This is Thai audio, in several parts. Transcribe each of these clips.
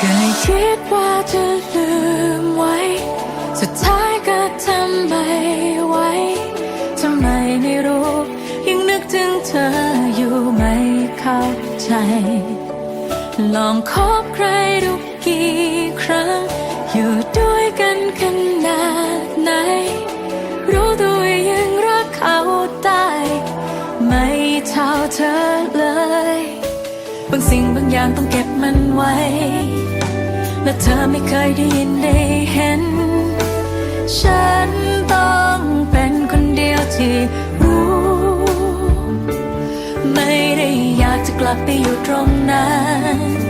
เคยคิดว่าจะลืมไว้ สุดท้ายก็ทำไม่ไหวทำไมไม่รู้ ยังนึกถึงเธออยู่ไม่เข้าใจ ลองคบใครดูกี่ครั้ง อยู่ด้วยกันขนาดไหน รู้ตัวยังรักเขาได้ ไม่เท่าเธอเลย อย่างต้องเก็บมันไว้ และเธอไม่เคยได้ยินได้เห็น ฉันต้องเป็นคนเดียวที่รู้ ไม่ได้อยากจะกลับไปอยู่ตรงนั้น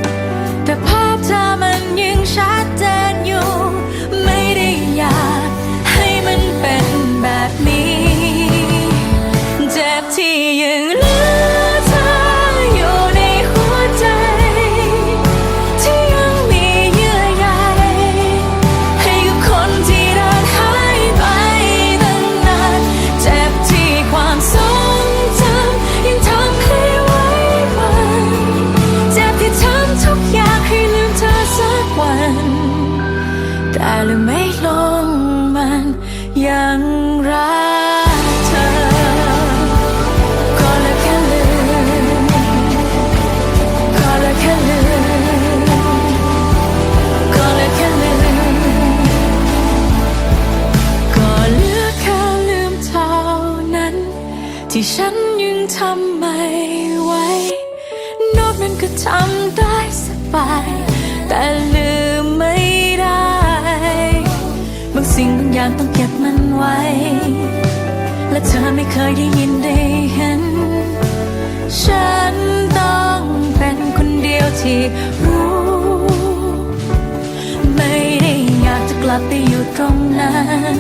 แต่ลืมไม่ลงมันยังรักเธอก็เลยแค่ลืมก็เลยแค่ลืมก็เลยแค่ลืมก็เหลือแค่ลืมเท่านั้นที่ฉันยังทำไม่ไหวนอกนั้นก็ทำได้สบาย แต่ลืม สิ่งบางอย่างต้องเก็บมันไว้ และเธอไม่เคยได้ยินได้เห็น ฉันต้องเป็นคนเดียวที่รู้ ไม่ได้อยากจะกลับไปอยู่ตรงนั้น